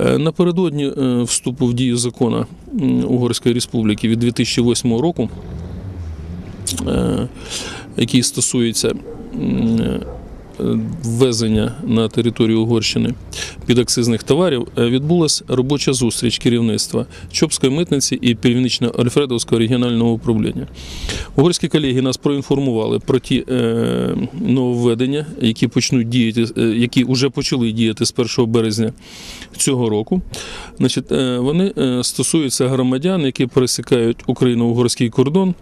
Е, Напередодні е, вступу в дію закону Угорської Республіки від 2008 року, е, який стосується ввезення на територію Угорщини підакцизних товарів, е, відбулася робоча зустріч керівництва Чопської митниці і Північно-Альфредовського регіонального управління. Угорські колеги нас проінформували про ті е, нововведення, які почнуть діяти, е, які вже почали діяти з 1 березня цього року. Значить, е, вони е, стосуються громадян, які пересікають Україно-угорський кордон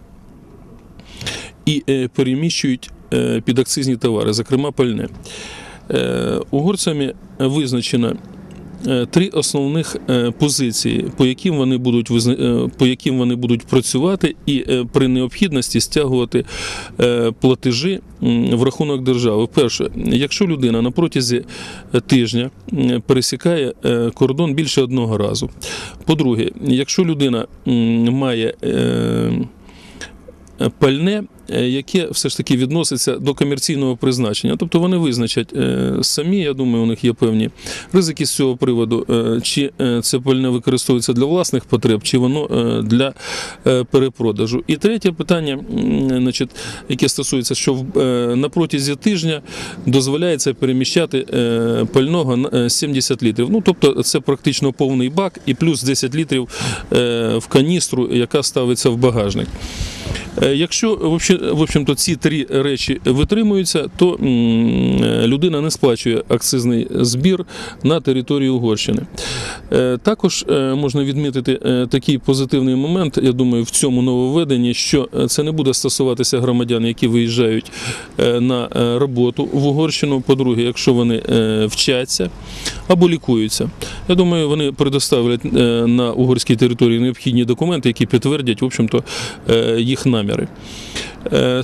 і е, переміщують е, підакцизні товари, зокрема пальне. Е, Угорцями визначено е, три основних е, позиції, по яким вони будуть е, по яким вони будуть працювати, і е, при необхідності стягувати е, платежі в рахунок держави. Перше, якщо людина на протязі е, тижня пересікає е, кордон більше одного разу. По-друге, якщо людина має е, пальне, е, яке все ж таки відноситься до комерційного призначення. Тобто вони визначать е, самі, я думаю, у них є певні ризики з цього приводу, е, чи е, це пальне використовується для власних потреб, чи воно е, для е, перепродажу. І третє питання, значить, яке стосується, що е, на протязі тижня дозволяється переміщати е, пального на е, 70 літрів. Ну, тобто це практично повний бак і плюс 10 літрів е, в каністру, яка ставиться в багажник. Е, Якщо в общем- в общем-то ці три речі витримуються, то е, людина не сплачує акцизний збір на території Угорщини. Е, Також можна відмітити такий позитивний момент, я думаю, в цьому нововведенні, що це не буде стосуватися громадян, які виїжджають на роботу в Угорщину. По-друге, якщо вони вчаться або лікуються. Я думаю, вони предоставлять на угорській території необхідні документи, які підтвердять, в общем-то, їх наміри.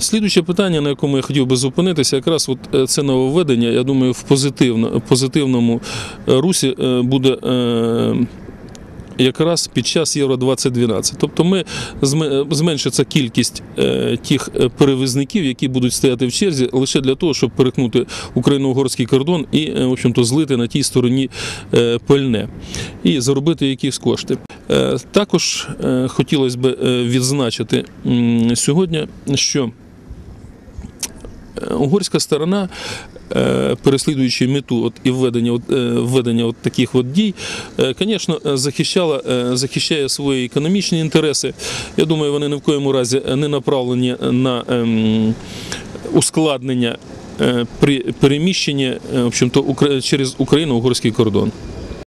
Слідуче питання, на якому я хотів би зупинитися, якраз от е, це нововведення, я думаю, в позитивно, позитивному е, русі е, буде. Якраз під час Євро 2012. Тобто ми зме- зменшиться кількість е, тих е, перевізників, які будуть стояти в черзі лише для того, щоб перетнути україно-угорський кордон і, е, в общем-то, злити на тій стороні пальне і заробити якісь кошти. Також хотілося б відзначити сьогодні, що угорська сторона, е, переслідуючи мету от, і введення, от, е, введення от таких от дій, звісно, е, захищала, захищає свої економічні інтереси. Я думаю, вони ні в коєму разі не направлені на ем, ускладнення при переміщенні в общем-то, через Україну-угорський кордон.